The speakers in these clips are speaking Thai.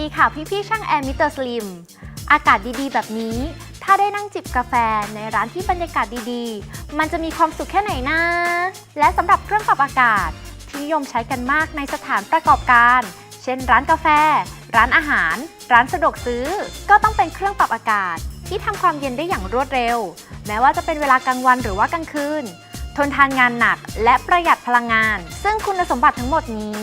ดีค่ะพี่ๆช่างแอร์มิเตอร์สลิม อากาศดีๆ แบบนี้ ถ้าได้นั่งจิบกาแฟในร้านที่บรรยากาศดีๆ มันจะมีความสุขแค่ไหนนะ และสำหรับเครื่องปรับอากาศที่นิยมใช้กันมากในสถานประกอบการ เช่น ร้านกาแฟ ร้านอาหาร ร้านสะดวกซื้อ ก็ต้องเป็นเครื่องปรับอากาศ ที่ทำความเย็นได้อย่างรวดเร็ว แม้ว่าจะเป็นเวลากลางวันหรือว่ากลางคืน ทนทานงานหนักและประหยัดพลังงาน ซึ่งคุณสมบัติทั้งหมดนี้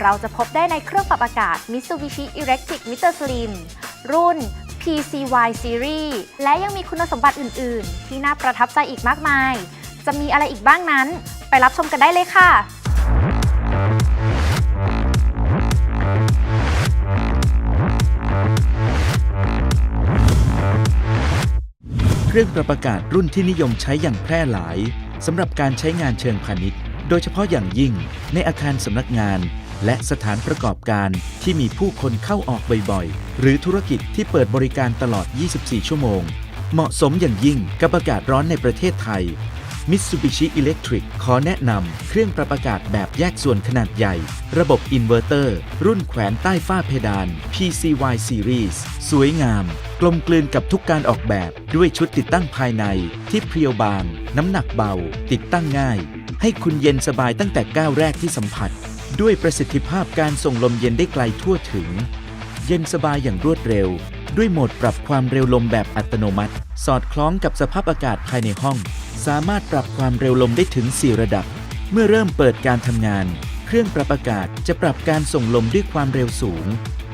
เราจะพบได้ในเครื่องปรับอากาศ Mitsubishi Electric Meter Slim รุ่น PCY Series และยังมีคุณสมบัติอื่น ๆ ที่น่าประทับใจอีกมากมาย จะมีอะไรอีกบ้างนั้น ไปรับชมกันได้เลยค่ะเครื่องปรับอากาศรุ่นที่นิยมใช้อย่างแพร่หลายสำหรับการใช้งานเชิงพาณิชย์ โดยเฉพาะอย่างยิ่งในอาคารสำนักงาน และสถานประกอบการที่มีผู้คนเข้าออกบ่อยๆ หรือธุรกิจที่เปิดบริการตลอด 24 ชั่วโมง เหมาะสมอย่างยิ่งกับอากาศร้อนในประเทศไทย Mitsubishi Electric ขอแนะนำเครื่องปรับอากาศแบบแยกส่วนขนาดใหญ่ ระบบอินเวอร์เตอร์ รุ่นแขวนใต้ฝ้าเพดาน PCY Series สวยงาม กลมกลืนกับทุกการออกแบบด้วยชุดติดตั้งภายในที่เพรียวบาง น้ำหนักเบา ติดตั้งง่าย ให้คุณเย็นสบายตั้งแต่ก้าวแรกที่สัมผัส ด้วยประสิทธิภาพการส่งลมเย็นได้ไกลทั่วถึง เย็นสบายอย่างรวดเร็ว ด้วยโหมดปรับความเร็วลมแบบอัตโนมัติ สอดคล้องกับสภาพอากาศภายในห้อง สามารถปรับความเร็วลมได้ถึง 4 ระดับ เมื่อเริ่มเปิดการทำงาน เครื่องปรับอากาศจะปรับการส่งลมด้วยความเร็วสูง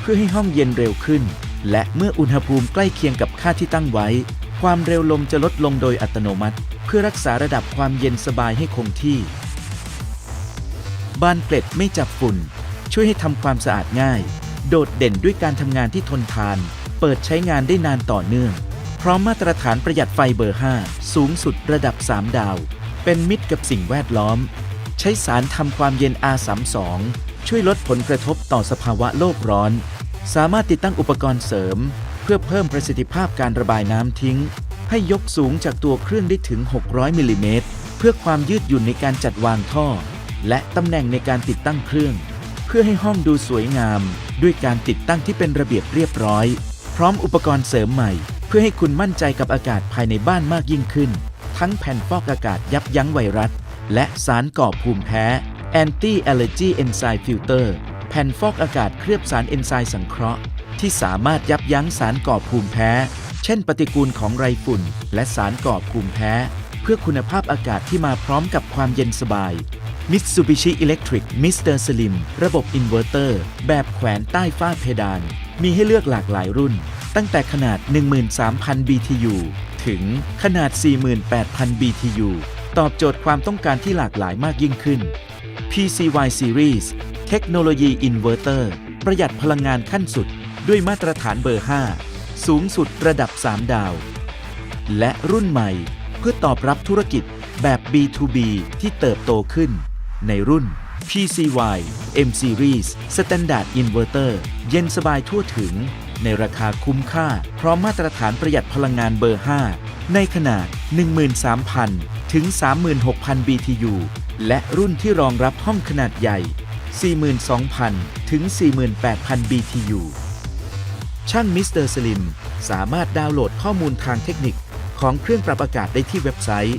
เพื่อให้ห้องเย็นเร็วขึ้น และเมื่ออุณหภูมิใกล้เคียงกับค่าที่ตั้งไว้ ความเร็วลมจะลดลงโดยอัตโนมัติ เพื่อรักษาระดับความเย็นสบายให้คงที่ บานเกล็ดไม่จับฝุ่น ช่วยให้ทำความสะอาดง่าย โดดเด่นด้วยการทำงานที่ทนทาน เปิดใช้งานได้นานต่อเนื่อง พร้อมมาตรฐานประหยัดไฟเบอร์ 5 สูงสุดระดับ 3 ดาว เป็นมิตรกับสิ่งแวดล้อม ใช้สารทำความเย็น R32 ช่วยลดผลกระทบต่อสภาวะโลกร้อน สามารถติดตั้งอุปกรณ์เสริม เพื่อเพิ่มประสิทธิภาพการระบายน้ำทิ้ง ให้ยกสูงจากตัวเครื่องได้ถึง 600 มิลลิเมตร เพื่อความยืดหยุ่นในการจัดวางท่อ และตำแหน่งในการติดตั้งเครื่อง เพื่อให้ห้องดูสวยงาม ด้วยการติดตั้งที่เป็นระเบียบเรียบร้อย พร้อมอุปกรณ์เสริมใหม่ เพื่อให้คุณมั่นใจกับอากาศภายในบ้านมากยิ่งขึ้น ทั้งแผ่นฟอกอากาศยับยั้งไวรัส และสารก่อภูมิแพ้ Anti Allergy Enzyme Filter แผ่นฟอกอากาศเคลือบสารเอนไซม์สังเคราะห์ ที่สามารถยับยั้งสารก่อภูมิแพ้ เช่น ปฏิกูลของไรฝุ่น และสารก่อภูมิแพ้ เพื่อคุณภาพอากาศที่มาพร้อมกับความเย็นสบาย Mitsubishi Electric Mr. Slim ระบบอินเวอร์เตอร์แบบแขวนใต้ฝ้าเพดาน มีให้เลือกหลากหลายรุ่น ตั้งแต่ขนาด 13,000 BTU ถึงขนาด 48,000 BTU ตอบโจทย์ความต้องการที่หลากหลายมากยิ่งขึ้น PCY Series เทคโนโลยีอินเวอร์เตอร์ประหยัดพลังงานขั้นสุด ด้วยมาตรฐานเบอร์ 5 สูงสุดระดับ 3 ดาว และรุ่นใหม่เพื่อตอบรับธุรกิจแบบ B2B ที่เติบโตขึ้น ในรุ่น PCY M Series Standard Inverter เย็นสบายทั่วถึง ในราคาคุ้มค่า พร้อมมาตรฐานประหยัดพลังงานเบอร์ 5 ในขนาด 13,000 ถึง 36,000 BTU และรุ่นที่รองรับห้องขนาดใหญ่ 42,000 ถึง 48,000 BTU ช่างมิสเตอร์สลิมสามารถดาวน์โหลดข้อมูลทางเทคนิคของเครื่องปรับอากาศได้ที่เว็บไซต์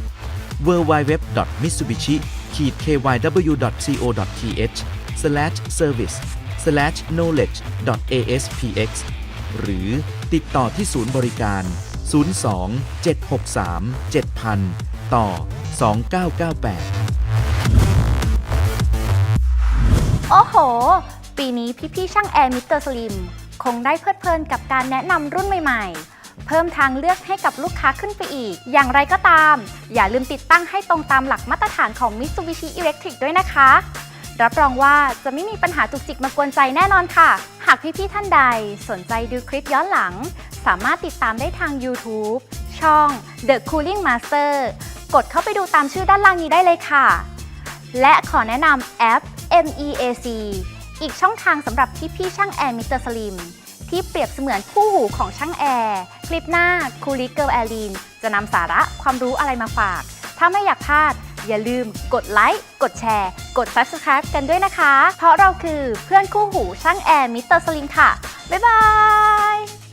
www.mitsubishi www.mitsubishi-kyww.ch/service/knowledge.aspx หรือติดต่อที่ศูนย์บริการ 02 763 7000 ต่อ 2998โอ้โห ปีนี้พี่ๆช่างแอร์มิเตอร์สลิม คงได้เพลิดเพลินกับการแนะนำรุ่นใหม่ ๆ เพิ่มทางเลือกให้กับลูกค้าขึ้นไปอีก อย่างไรก็ตาม อย่าลืมติดตั้งให้ตรงตามหลักมาตรฐานของ Mitsubishi Electric ด้วยนะคะ รับรองว่าจะไม่มีปัญหาจุกจิกมากวนใจแน่นอนค่ะ หากพี่ๆท่านใดสนใจดูคลิปย้อนหลัง สามารถติดตามได้ทาง YouTube ช่อง The Cooling Master กดเข้าไปดูตามชื่อด้านล่างนี้ได้เลยค่ะ และขอแนะนำแอป MEAC อีกช่องทางสำหรับพี่ๆช่างแอร์มิสเตอร์สลิม ที่เปรียบเสมือนคู่หูของช่างแอร์ คลิปหน้าคูลิเกิลแอร์ลีนจะนำสาระความรู้อะไรมาฝาก ถ้าไม่อยากพลาด อย่าลืมกดไลค์กดแชร์ กด Subscribe กันด้วยนะคะ เพราะเราคือเพื่อนคู่หูช่างแอร์มิสเตอร์สลิมค่ะ บ๊ายบาย